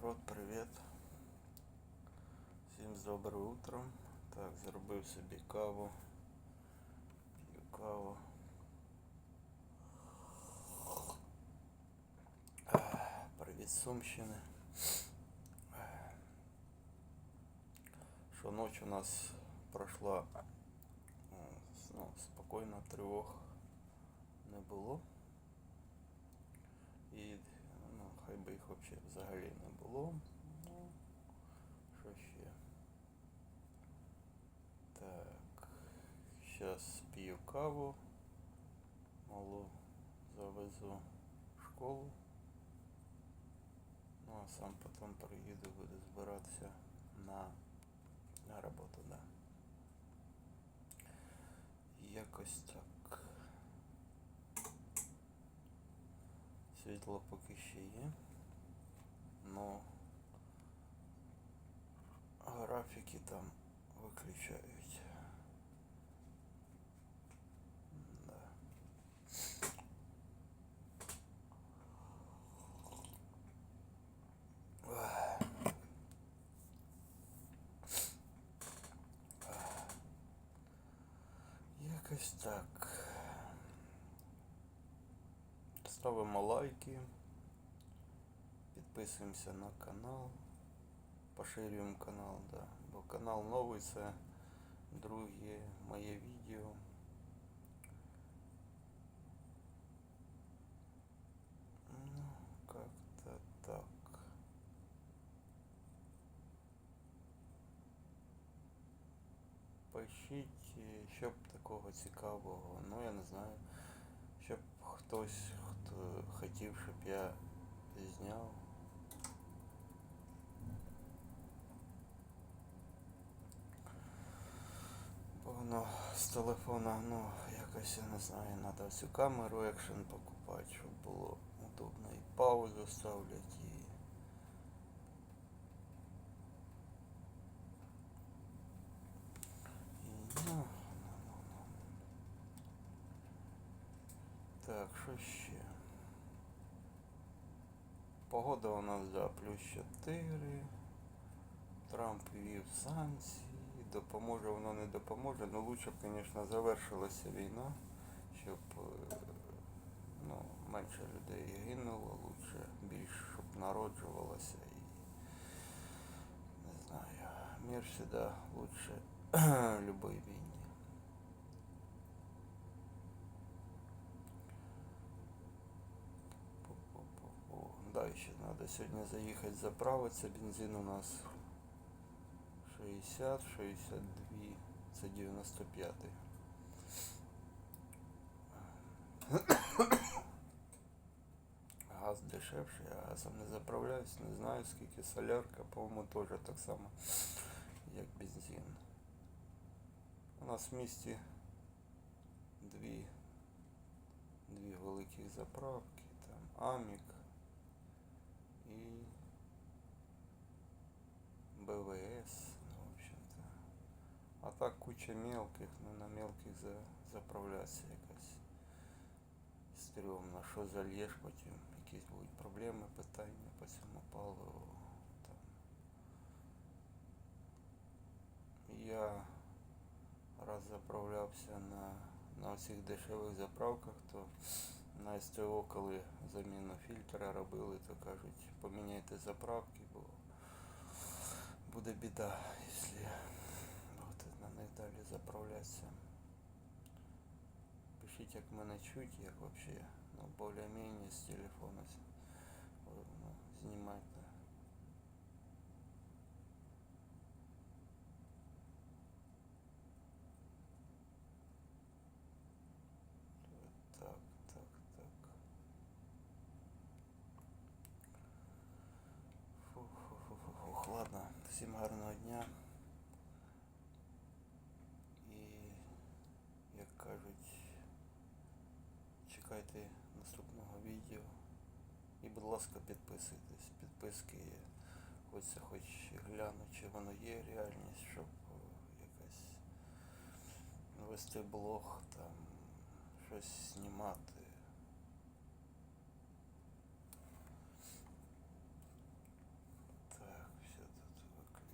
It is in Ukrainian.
Народ, привіт. Всім з добрим утром. Так, зробив собі каву. П'ю каву. Ех, Привіт з Сумщини. Ех. Що ніч у нас пройшла е, ну, спокійно, тривог не було. Вообще взагалі не було. Ну, що ще? Так. Зараз п'ю каву. Малу завезу в школу. Ну а сам потім приїду, буду збиратися на, на роботу, да. Якось так. Світло поки ще є. Но графіки там виключають. Да. Якось так. Ставимо лайки, підписуємося на канал, поширюємо канал, да. Бо канал новий, це друге моє відео. Ну, как-то так. Пишіть, е, що б такого цікавого, ну я не знаю, щоб хтось хто хотів, щоб я зняв. З телефона, ну, якось я не знаю, треба всю камеру екшен покупати, щоб було удобно і паузу ставлять і. ну, ну, ну. Так, що ще? Погода у нас да, плюс 4. Трамп ввів санкції. Допоможе воно не допоможе. Ну лучше б, звісно, завершилася війна, щоб е, ну, менше людей гинуло, лучше більше, щоб народжувалося і не знаю. Мир всегда лучше любой війни. Да, еще надо сегодня заехать заправиться. Бензин у нас 60, 62, це 95. Газ дешевший, я газом не заправляюсь, не знаю скільки солярка, по-моєму, теж так само, як бензин. У нас в місті дві, дві великих заправки, там Амік і БВС, ну, в общем-то. А так куча мелких, ну на мелких за, заправляться якась стрьомно. Що зальєш потім, якісь будуть проблеми, питання по цьому паливу. Там. Я раз заправлявся на, на всіх дешевих заправках, то на СТО, коли заміну фільтра робили, то кажуть, поміняйте заправки, бо буде біда, якщо них далі заправлятися. Пишіть, як мене чуть, як вообще, ну, более-менее з телефона с- ну, знімати. Так, так, так. Фух, фух, фух, фух, фух. Ладно, всім гарного дня. І, як кажуть, чекайте наступного відео. І, будь ласка, підписуйтесь. Підписки хочеться хоч глянути, чи воно є реальність, щоб якась вести блог, там щось знімати.